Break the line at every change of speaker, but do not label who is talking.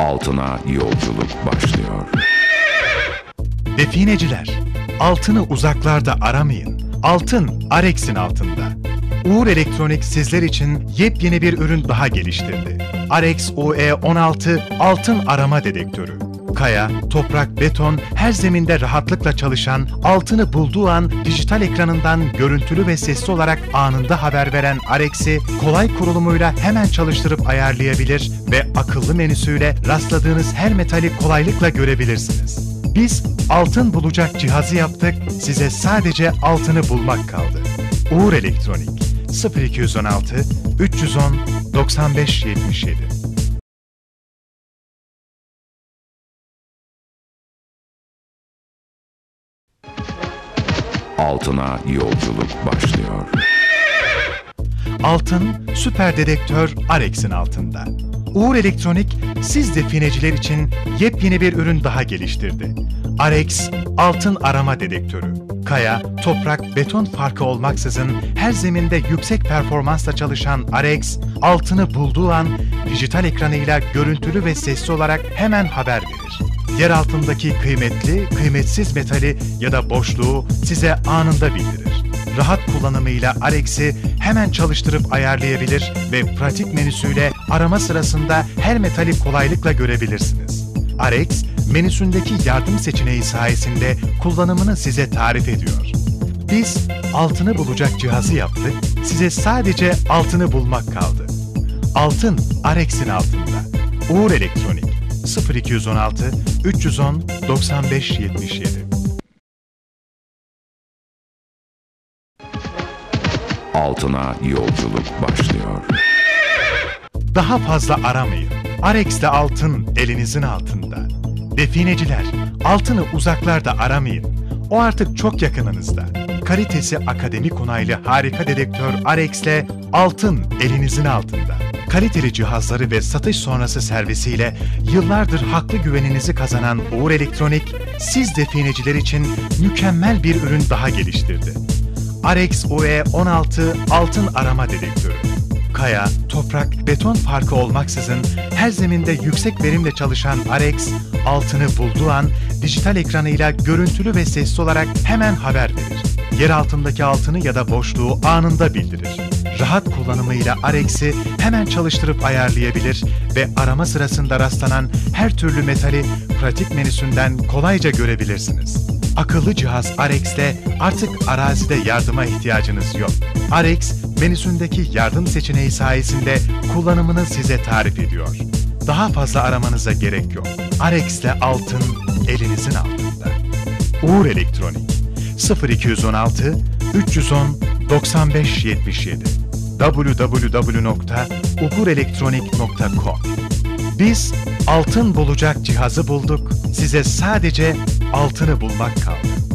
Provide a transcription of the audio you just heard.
Altına yolculuk başlıyor.
Defineciler, altını uzaklarda aramayın. Altın Arex'in altında. Uğur Elektronik sizler için yepyeni bir ürün daha geliştirdi. Arex UE16 altın arama dedektörü. Kaya, toprak, beton her zeminde rahatlıkla çalışan, altını bulduğu an dijital ekranından görüntülü ve sesli olarak anında haber veren Arex'i kolay kurulumuyla hemen çalıştırıp ayarlayabilir ve akıllı menüsüyle rastladığınız her metali kolaylıkla görebilirsiniz. Biz altın bulacak cihazı yaptık, size sadece altını bulmak kaldı. Uğur Elektronik 0216 310 95
Altına yolculuk başlıyor.
Altın süper dedektör Arex'in altında. Uğur Elektronik siz defineciler için yepyeni bir ürün daha geliştirdi. Arex altın arama dedektörü. Kaya, toprak, beton farkı olmaksızın her zeminde yüksek performansla çalışan Arex, altını bulduğu an dijital ekranıyla görüntülü ve sesli olarak hemen haber verir. Yer altındaki kıymetli, kıymetsiz metali ya da boşluğu size anında bildirir. Rahat kullanımıyla Arex'i hemen çalıştırıp ayarlayabilir ve pratik menüsüyle arama sırasında her metali kolaylıkla görebilirsiniz. Arex, menüsündeki yardım seçeneği sayesinde kullanımını size tarif ediyor. Biz altını bulacak cihazı yaptık, size sadece altını bulmak kaldı. Altın Arex'in altında. Uğur Elektronik 0216 310 95 77
Altına yolculuk başlıyor.
Daha fazla aramayın. Arex'te altın elinizin altında. Defineciler, altını uzaklarda aramayın. O artık çok yakınınızda. Kalitesi akademik onaylı harika dedektör Arex'le altın elinizin altında. Kaliteli cihazları ve satış sonrası servisiyle yıllardır haklı güveninizi kazanan Uğur Elektronik, siz defineciler için mükemmel bir ürün daha geliştirdi. Arex UE16 altın arama dedektörü. Kaya, toprak, beton farkı olmaksızın her zeminde yüksek verimle çalışan Arex, altını bulduğu an dijital ekranıyla görüntülü ve sesli olarak hemen haber verir. Yer altındaki altını ya da boşluğu anında bildirir. Rahat kullanımıyla Arex'i hemen çalıştırıp ayarlayabilir ve arama sırasında rastlanan her türlü metali pratik menüsünden kolayca görebilirsiniz. Akıllı cihaz Arex'te artık arazide yardıma ihtiyacınız yok. Arex, menüsündeki yardım seçeneği sayesinde kullanımını size tarif ediyor. Daha fazla aramanıza gerek yok. Arex'le altın elinizin altında. Uğur Elektronik 0216 310 95 77 www.ugurelektronik.com Biz altın bulacak cihazı bulduk. Size sadece altını bulmak kaldı.